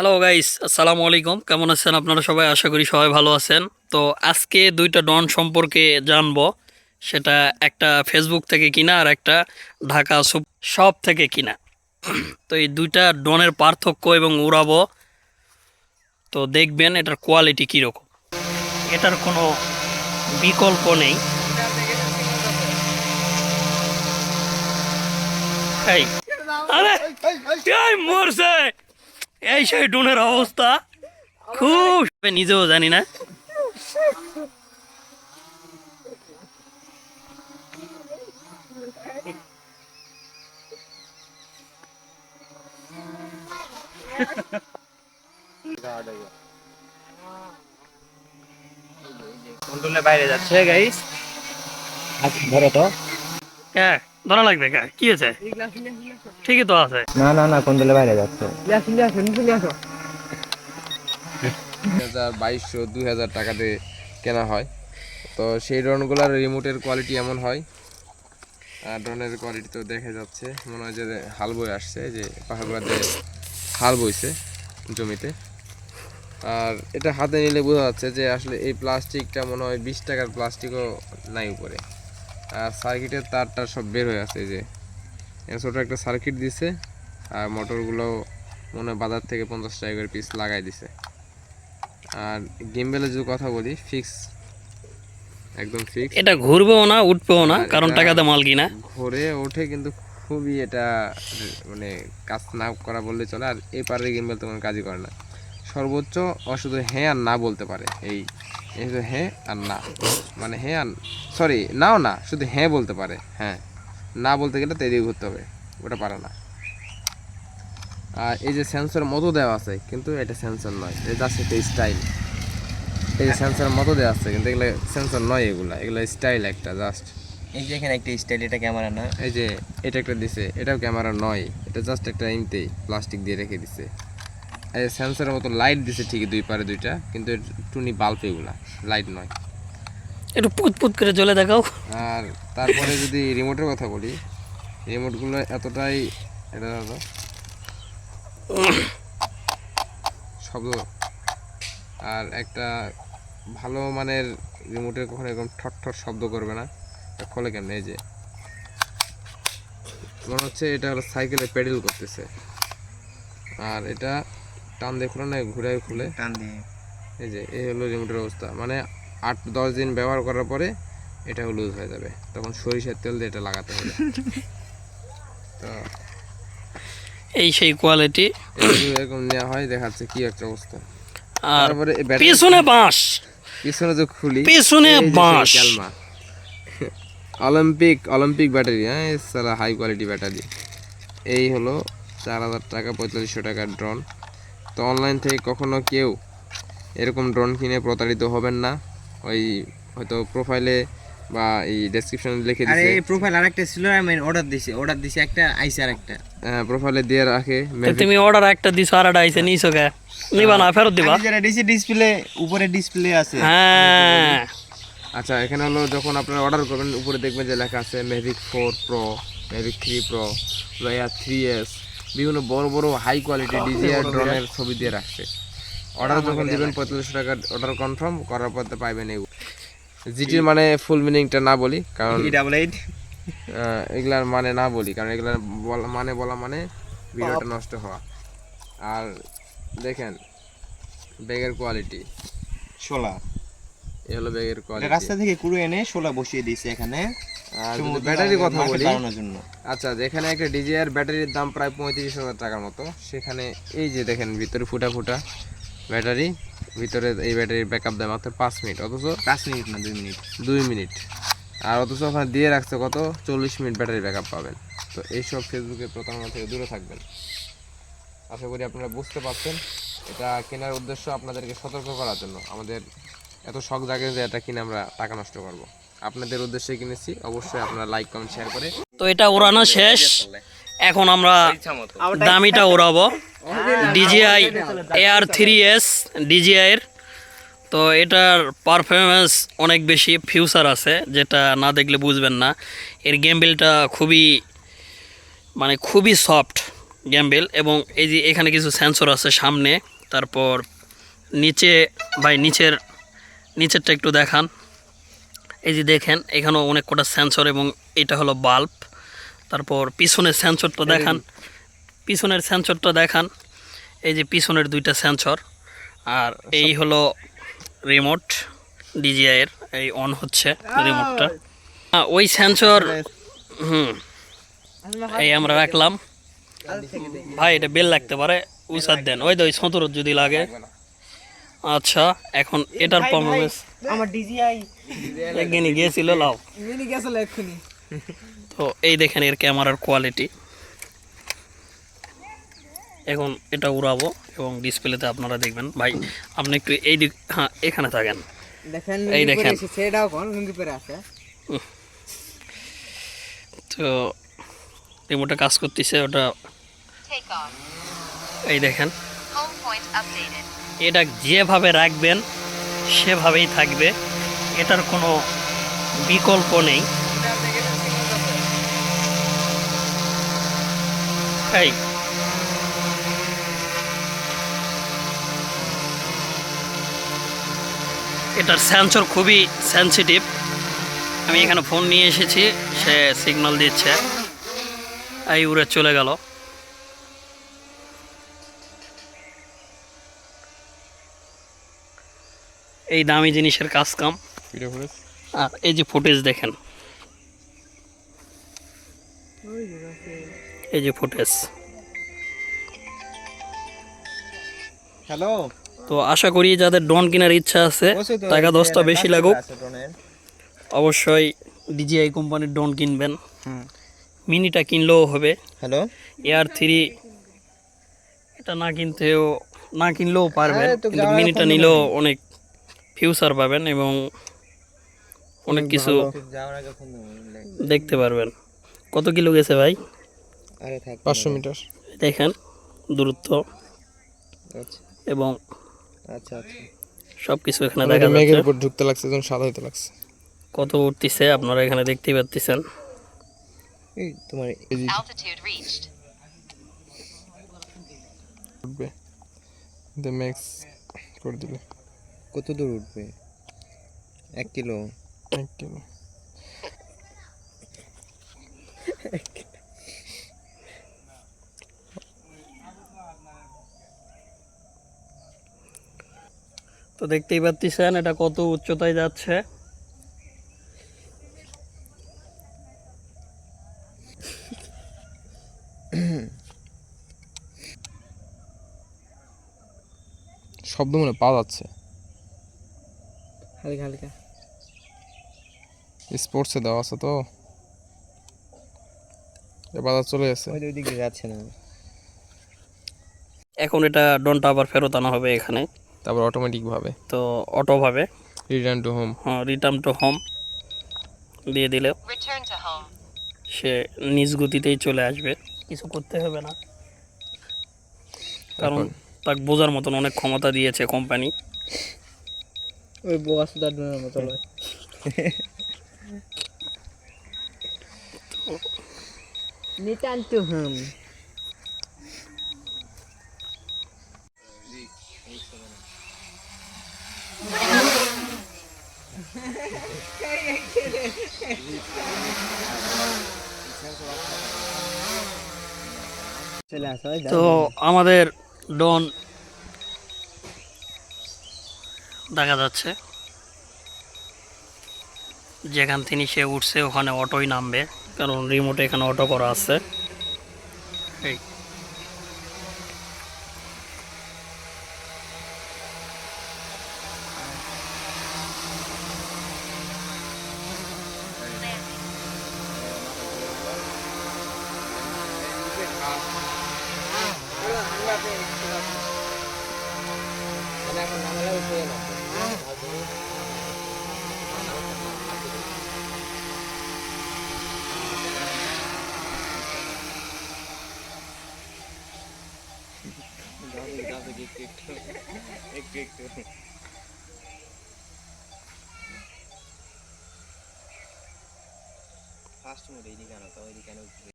Hello guys আসসালামু আলাইকুম কেমন আছেন আপনারা সবাই আশা করি সবাই ভালো আছেন তো আজকে দুইটা ডন সম্পর্কে জানব সেটা একটা ফেসবুক থেকে কিনা আর একটা ঢাকা শপ থেকে কিনা তো এই দুইটা ডনের পার্থক্য এবং উড়াবো তো দেখবেন এটার কোয়ালিটি কীরকম এটার কোনো বিকল্প নেই আরে এই মরছে এই সেই ডোনের অবস্থা। খুব নিজেও জানি না। বাইরে যাচ্ছে গাইস ধরো তো। হ্যাঁ। ধরা লাগবে কি হয়েছে? ঠিকই তো আছে। না না না কন্ট্রোলের বাইরে যাচ্ছে? হাজার বাইশশো দুই হাজার টাকাতে কেনা হয়। তো সেই ড্রোনগুলোর রিমোটের কোয়ালিটি এমন হয়। আর ড্রোনের কোয়ালিটি তো দেখা যাচ্ছে। মনে হয় যে হাল বয়ে আসছে যে পাহাড়গুলোতে হাল বইছে জমিতে। আর এটা হাতে নিলে বোঝা যাচ্ছে যে আসলে এই প্লাস্টিকটা মনে হয় বিশ টাকার প্লাস্টিকও নাই উপরে। সার্কিটের তারটা সব বের হয়ে আছে এই যে। ছোটো একটা সার্কিট দিছে আর মোটরগুলো মনে হয় বাজার থেকে পঞ্চাশ টাকা করে পিস লাগাই দিছে। আর গিম্বেলের যদি কথা বলি ফিক্স একদম ফিক্স এটা ঘুরবেও না উঠবেও না কারণ এটা- টাকাতে মাল কিনা। ঘুরে ওঠে কিন্তু খুবই এটা মানে কাজ না করা বললে চলে আর এই পারের গিম্বেল তো কোনো কাজই করে না। সর্বোচ্চ ও শুধু হ্যাঁ আর না বলতে পারে এই হ্যাঁ আর না। মানে হ্যাঁ আর সরি নাও না শুধু হ্যাঁ বলতে পারে হ্যাঁ। না বলতে গেলে তো এদিকে ঘুরতে হবে ওটা পারে না। আর এই যে সেন্সর মতো দেওয়া আছে কিন্তু এটা সেন্সর নয় এটা জাস্ট একটা স্টাইল এই যে সেন্সর মতো দেওয়া আছে কিন্তু এগুলো সেন্সর নয় এগুলা এগুলো স্টাইল একটা জাস্ট এই যে এখানে একটা স্টাইল এটা ক্যামেরা না? এই যে এটা একটা দিছে এটাও ক্যামেরা নয় এটা জাস্ট একটা এমতেই প্লাস্টিক দিয়ে রেখে দিছে। সেন্সরের মতো লাইট দিছে ঠিকই দুই পারে দুইটা কিন্তু টুনি বাল্ব এগুলা লাইট নয়। একটু পুত পুত করে চলে দেখাও। আর তারপরে যদি রিমোটের কথা বলি রিমোটগুলো এতটাই এটা দাদা শব্দ। আর একটা ভালো মানের রিমোটের কখনো এরকম ঠট ঠট শব্দ করবে না খোলে কেমন এই যে? মনে হচ্ছে এটা হলো সাইকেলে পেডেল করতেছে। আর এটা টান দিয়ে খুলে না ঘুরে খুলে। টান দিয়ে। এই যে এই হলো রিমোটের অবস্থা। মানে আট দশ দিন ব্যবহার করার পরে এটা লুজ হয়ে যাবে। তখন সরিষার তেল দিয়ে এটা লাগাতে হবে। তো এই সেই কোয়ালিটি এরকম নেওয়া হয় দেখাচ্ছে কি একটা অবস্থা। তারপরে পিছনে বাঁশ। পিছনে যে খুলি। পিছনে বাঁশ। অলিম্পিক অলিম্পিক ব্যাটারি হ্যাঁ সারা হাই কোয়ালিটি ব্যাটারি এই হলো চার হাজার টাকা পঁয়তাল্লিশশো টাকার ড্রোন তো অনলাইন থেকে কখনো কেউ এরকম ড্রোন কিনে প্রতারিত হবেন না। ওই হয়তো প্রোফাইলে বা এই ডেসক্রিপশনে লিখে আরে দিছে। এই প্রোফাইল আরেকটা ছিল আমি অর্ডার দিছি অর্ডার দিছি একটা আইসি আরেকটা। হ্যাঁ প্রোফাইলে দিয়ে রাখে তুমি অর্ডার একটা দিছো আর একটা আইসে নিছো কে? নিবা না ফেরত দিবা। আমি যেটা দিছি ডিসপ্লে উপরে ডিসপ্লে আছে। হ্যাঁ। আচ্ছা এখানে হলো যখন আপনারা অর্ডার করবেন উপরে দেখবেন যে লেখা আছে Mavic four pro Mavic three pro lawyer three S বিভিন্ন বড় বড় হাই কোয়ালিটি ডিজিআর ড্রোনের ছবি দিয়ে রাখছে। অর্ডার যখন দিবেন পঁয়তাল্লিশশো টাকার অর্ডার কনফার্ম করার পর পাইবেন এই জিটির মানে ফুল মিনিংটা না বলি কারণ এগুলার মানে না বলি কারণ এগুলার বলা মানে বলা মানে ভিডিওটা নষ্ট হওয়া। আর দেখেন ব্যাগের কোয়ালিটি ষোলা হলো ব্যাগের কোয়ালিটি রাস্তা থেকে কুড়ে এনে ষোলা বসিয়ে দিয়েছে এখানে। আর কথা বলি জন্য। আচ্ছা যেখানে একটা ডিজিআর ব্যাটারির দাম প্রায় পঁয়ত্রিশ হাজার টাকার মতো। সেখানে এই যে দেখেন ভিতরে ফুটা ফুটা ব্যাটারি ভিতরে এই ব্যাটারির ব্যাকআপ দেয় মাত্র পাঁচ মিনিট অথচ পাঁচ মিনিট না দুই মিনিট। দুই মিনিট। আর অথচ ওখানে দিয়ে রাখছে কত? চল্লিশ মিনিট ব্যাটারি ব্যাকআপ পাবেন। তো এইসব ফেসবুকে প্রতারণা থেকে দূরে থাকবেন। আশা করি আপনারা বুঝতে পারছেন। এটা কেনার উদ্দেশ্য আপনাদেরকে সতর্ক করার জন্য। আমাদের এত শখ জাগে যে এটা কিনে আমরা টাকা নষ্ট করব। আপনাদের উদ্দেশ্যে কিনেছি, অবশ্যই আপনারা লাইক কমেন্ট শেয়ার করে তো এটা ওড়ানো শেষ। এখন আমরা দামিটা ওড়াবো। ডিজিআই এআর থ্রি এস ডিজিআইয়ের তো এটার পারফরমেন্স অনেক বেশি ফিউচার আছে, যেটা না দেখলে বুঝবেন না। এর গেম বিলটা খুবই মানে খুবই সফট গ্যাম্বেল এবং এই যে এখানে কিছু সেন্সর আছে সামনে, তারপর নিচে, ভাই, নিচের নিচেরটা একটু দেখান। এই যে দেখেন এখানেও অনেক কটা সেন্সর এবং এটা হলো বাল্ব তারপর পিছনের সেন্সরটা দেখান। পিছনের সেন্সরটা দেখান। এই যে পিছনের দুইটা সেন্সর আর এই হলো রিমোট ডিজিআইয়ের এই অন হচ্ছে রিমোটটা হ্যাঁ, ওই সেন্সর হুম। এই আমরা রাখলাম। ভাই এটা বেল লাগতে পারে। উসাদ দেন। ওই তো ওই সতেরো যদি লাগে। আচ্ছা এখন এটার পারফরমেন্স আমার ডিজিআই একদিনই গিয়েছিল লাও। মিনি গেছিল এক্ষুনি। তো এই দেখেন এর ক্যামেরার কোয়ালিটি এখন এটা উড়াবো এবং ডিসপ্লেতে আপনারা দেখবেন। ভাই আপনি একটু এই দিক হ্যাঁ এখানে থাকেন। দেখেন এই দেখেন। সেটাও কোন লুঙ্গি পরে আছে। তো রিমোটে কাজ করতেছে ওটা এই দেখেন। Home point updated. এটা যেভাবে রাখবেন, সেভাবেই থাকবে। এটার কোনো বিকল্প নেই। এই। এটার সেন্সর খুবই সেন্সিটিভ আমি এখানে ফোন নিয়ে এসেছি, সে সিগন্যাল দিচ্ছে। এই, উড়ে চলে গেল। এই দামি জিনিসের কাজ কাম। আর এই যে ফুটেজ দেখেন। এই যে ফুটেজ হ্যালো তো আশা করি যাদের ড্রোন কেনার ইচ্ছা আছে টাকা দশটা বেশি লাগুক। অবশ্যই ডিজিআই কোম্পানির ড্রোন কিনবেন। মিনিটা কিনলেও হবে। হ্যালো এয়ার থ্রি এটা না কিনতেও না কিনলেও পারবেন কিন্তু মিনিটা নিলেও অনেক ফিউচার পাবেন এবং অনেক কিছু দেখতে পারবেন। কত কিলো গেছে ভাই? পাঁচশো মিটার। দেখেন দূরত্ব। আচ্ছা। এবং আচ্ছা আচ্ছা। সব কিছু এখানে দেখা মেঘের উপর ঢুকতে লাগছে যখন সাদা হইতে লাগছে। কত উঠতেছে আপনারা এখানে দেখতেই পাচ্ছেন এই তোমার এই যে Altitude ম্যাক্স করে দিলে কত দূর উঠবে? এক কিলো। এক কিলো। তো দেখতেই পাচ্ছেন এটা কত উচ্চতায় যাচ্ছে। শব্দ মনে পাওয়া যাচ্ছে। হালকা হালকা। স্পোর্টসে দেওয়া আছে তো। এবার চলে গেছে। ওই দিকে যাচ্ছে না। এখন এটা ডনটা আবার ফেরত আনা হবে এখানে। তারপর অটোমেটিক ভাবে। তো অটোভাবে রিটার্ন টু হোম হ্যাঁ রিটার্ন টু হোম দিয়ে দিলে. সে নিজ গতিতেই চলে আসবে। কিছু করতে হবে না। কারণ তাকে বোঝার মতন অনেক ক্ষমতা দিয়েছে কোম্পানি ওই বস দার মতো লয় নিটান টু হাম। চলে আসো তো আমাদের ডন দেখা যাচ্ছে যেখান তিনি সে উঠছে ওখানে অটোই নামবে কারণ রিমোটে এখানে অটো করা আছে এই এখন নামালে উঠে না একটু একটু। ফার্স্ট মোড এইদিকে আনো তো ওইদিকে আনো।